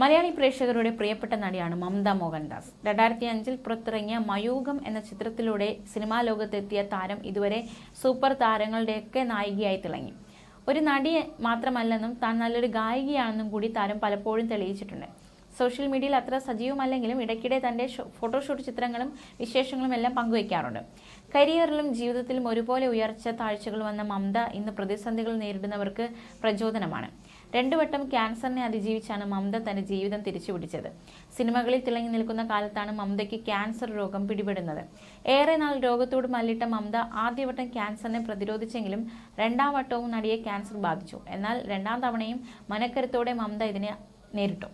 മലയാളി പ്രേക്ഷകരുടെ പ്രിയപ്പെട്ട നടിയാണ് മമത മോഹൻദാസ്. രണ്ടായിരത്തി അഞ്ചിൽ പുറത്തിറങ്ങിയ മയൂകം എന്ന ചിത്രത്തിലൂടെ സിനിമാ ലോകത്തെത്തിയ താരം ഇതുവരെ സൂപ്പർ താരങ്ങളുടെയൊക്കെ നായികയായി തിളങ്ങി. ഒരു നടി മാത്രമല്ലെന്നും താൻ നല്ലൊരു ഗായികയാണെന്നും കൂടി താരം പലപ്പോഴും തെളിയിച്ചിട്ടുണ്ട്. സോഷ്യൽ മീഡിയയിൽ അത്ര സജീവമല്ലെങ്കിലും ഇടയ്ക്കിടെ തന്റെ ഫോട്ടോഷൂട്ട് ചിത്രങ്ങളും വിശേഷങ്ങളും എല്ലാം പങ്കുവയ്ക്കാറുണ്ട് കരിയറിലും ജീവിതത്തിലും ഒരുപോലെ ഉയർച്ച താഴ്ചകൾ വന്ന മമത ഇന്ന് പ്രതിസന്ധികൾ നേരിടുന്നവർക്ക് പ്രചോദനമാണ്. രണ്ടു വട്ടം ക്യാൻസറിനെ അതിജീവിച്ചാണ് മമത തന്റെ ജീവിതം തിരിച്ചുപിടിച്ചത്. സിനിമകളിൽ തിളങ്ങി നിൽക്കുന്ന കാലത്താണ് മമതയ്ക്ക് ക്യാൻസർ രോഗം പിടിപെടുന്നത്. ഏറെ നാൾ രോഗത്തോട് മല്ലിട്ട മമത ആദ്യവട്ടം ക്യാൻസറിനെ പ്രതിരോധിച്ചെങ്കിലും രണ്ടാം വട്ടവും നടിയെ ക്യാൻസർ ബാധിച്ചു. എന്നാൽ രണ്ടാം തവണയും മനക്കരുത്തോടെ മമത ഇതിനെ നേരിട്ടു.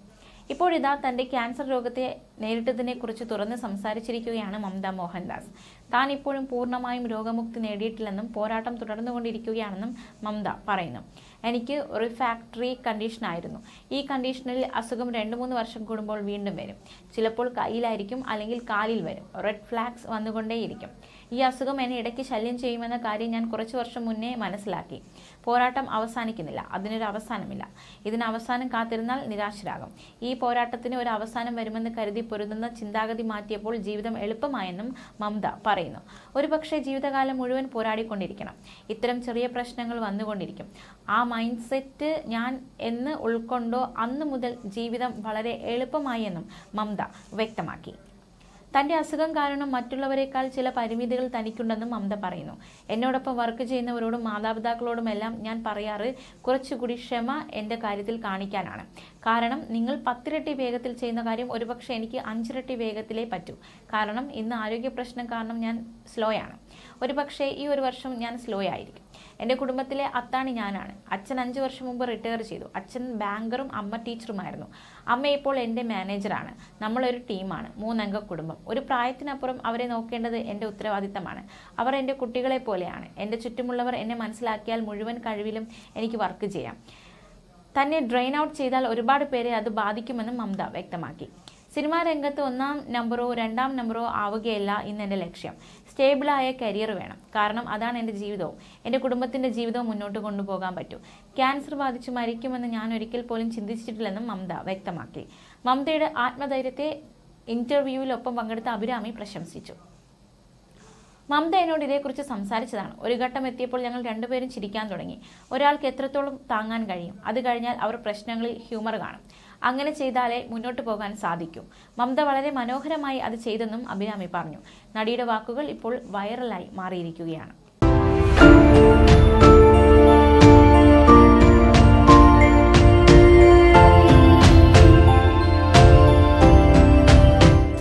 ഇപ്പോഴിതാ തന്റെ ക്യാൻസർ രോഗത്തെ നേരിട്ടതിനെ കുറിച്ച് തുറന്ന് സംസാരിച്ചിരിക്കുകയാണ് മമത മോഹൻദാസ്. താൻ ഇപ്പോഴും പൂർണമായും രോഗമുക്തി നേടിയിട്ടില്ലെന്നും പോരാട്ടം തുടർന്നുകൊണ്ടിരിക്കുകയാണെന്നും മമത പറയുന്നു. എനിക്ക് ഒരു റിഫാക്ടറി കണ്ടീഷനായിരുന്നു ഈ കണ്ടീഷനിൽ അസുഖം രണ്ട് മൂന്ന് വർഷം കൂടുമ്പോൾ വീണ്ടും വരും. ചിലപ്പോൾ കയ്യിലായിരിക്കും അല്ലെങ്കിൽ കാലിൽ വരും. റെഡ് ഫ്ലാഗ്സ് വന്നുകൊണ്ടേയിരിക്കും. ഈ അസുഖം എന്നെ ഇടയ്ക്ക് ശല്യം ചെയ്യുമെന്ന കാര്യം ഞാൻ കുറച്ച് വർഷം മുന്നേ മനസ്സിലാക്കി. പോരാട്ടം അവസാനിക്കുന്നില്ല. അതിനൊരു അവസാനമില്ല. ഇതിന് അവസാനം കാത്തിരുന്നാൽ നിരാശരാകും. ഈ പോരാട്ടത്തിന് ഒരു അവസാനം വരുമെന്ന് കരുതി പൊരുതുന്ന ചിന്താഗതി മാറ്റിയപ്പോൾ ജീവിതം എളുപ്പമായെന്നും മമത പറയുന്നു. ഒരുപക്ഷെ ജീവിതകാലം മുഴുവൻ പോരാടിക്കൊണ്ടിരിക്കണം. ഇത്തരം ചെറിയ പ്രശ്നങ്ങൾ വന്നുകൊണ്ടിരിക്കും. ആ മൈൻഡ് സെറ്റ് ഞാൻ എന്ന് ഉൾക്കൊണ്ടോ അന്ന് മുതൽ ജീവിതം വളരെ എളുപ്പമായി എന്നും മമത വ്യക്തമാക്കി. തന്റെ അസുഖം കാരണം മറ്റുള്ളവരെക്കാൾ ചില പരിമിതികൾ തനിക്കുണ്ടെന്നും മമത പറയുന്നു. എന്നോടൊപ്പം വർക്ക് ചെയ്യുന്നവരോടും മാതാപിതാക്കളോടും എല്ലാം ഞാൻ പറയാറ് കുറച്ചുകൂടി ക്ഷമ എന്റെ കാര്യത്തിൽ കാണിക്കാനാണ്. കാരണം നിങ്ങൾ പത്തിരട്ടി വേഗത്തിൽ ചെയ്യുന്ന കാര്യം ഒരുപക്ഷെ എനിക്ക് അഞ്ചിരട്ടി വേഗത്തിലേ പറ്റൂ. കാരണം ഇന്ന് ആരോഗ്യ പ്രശ്നം കാരണം ഞാൻ സ്ലോയാണ് ഒരുപക്ഷെ ഈ ഒരു വർഷം ഞാൻ സ്ലോ ആയിരിക്കും. എന്റെ കുടുംബത്തിലെ അത്താണി ഞാനാണ്. അച്ഛൻ അഞ്ച് വർഷം മുമ്പ് റിട്ടയർ ചെയ്തു. അച്ഛൻ ബാങ്കറും അമ്മ ടീച്ചറുമായിരുന്നു അമ്മ ഇപ്പോൾ എന്റെ മാനേജറാണ് നമ്മളൊരു ടീമാണ് മൂന്നംഗ കുടുംബം. ഒരു പ്രായത്തിനപ്പുറം അവരെ നോക്കേണ്ടത് എന്റെ ഉത്തരവാദിത്തമാണ്. അവർ എന്റെ കുട്ടികളെ പോലെയാണ്. എന്റെ ചുറ്റുമുള്ളവർ എന്നെ മനസ്സിലാക്കിയാൽ മുഴുവൻ കഴിവിലും എനിക്ക് വർക്ക് ചെയ്യാം. തന്നെ ഡ്രെയിൻ ഔട്ട് ചെയ്താൽ ഒരുപാട് പേരെ അത് ബാധിക്കുമെന്നും മമത വ്യക്തമാക്കി. സിനിമാ രംഗത്ത് ഒന്നാം നമ്പറോ രണ്ടാം നമ്പറോ ആവുകയല്ല ഇന്ന് എന്റെ ലക്ഷ്യം. സ്റ്റേബിളായ കരിയർ വേണം. കാരണം അതാണ് എന്റെ ജീവിതവും. എന്റെ കുടുംബത്തിന്റെ ജീവിതവും മുന്നോട്ട് കൊണ്ടുപോകാൻ പറ്റൂ. ക്യാൻസർ ബാധിച്ച് മരിക്കുമെന്ന് ഞാൻ ഒരിക്കൽ പോലും ചിന്തിച്ചിട്ടില്ലെന്നും മമത വ്യക്തമാക്കി. മമതയുടെ ആത്മധൈര്യത്തെ ഇന്റർവ്യൂവിലൊപ്പം പങ്കെടുത്ത അഭിരാമി പ്രശംസിച്ചു. മമത എന്നോട് ഇതേക്കുറിച്ച് സംസാരിച്ചതാണ്. ഒരു ഘട്ടം എത്തിയപ്പോൾ ഞങ്ങൾ രണ്ടുപേരും ചിരിക്കാൻ തുടങ്ങി. ഒരാൾക്ക് എത്രത്തോളം താങ്ങാൻ കഴിയും? അത് കഴിഞ്ഞാൽ അവർ പ്രശ്നങ്ങളിൽ ഹ്യൂമർ കാണും. അങ്ങനെ ചെയ്താലേ മുന്നോട്ട് പോകാൻ സാധിക്കൂ. മമത വളരെ മനോഹരമായി അത് ചെയ്തെന്നും അഭിരാമി പറഞ്ഞു. നടിയുടെ വാക്കുകൾ ഇപ്പോൾ വൈറലായി മാറിയിരിക്കുകയാണ്.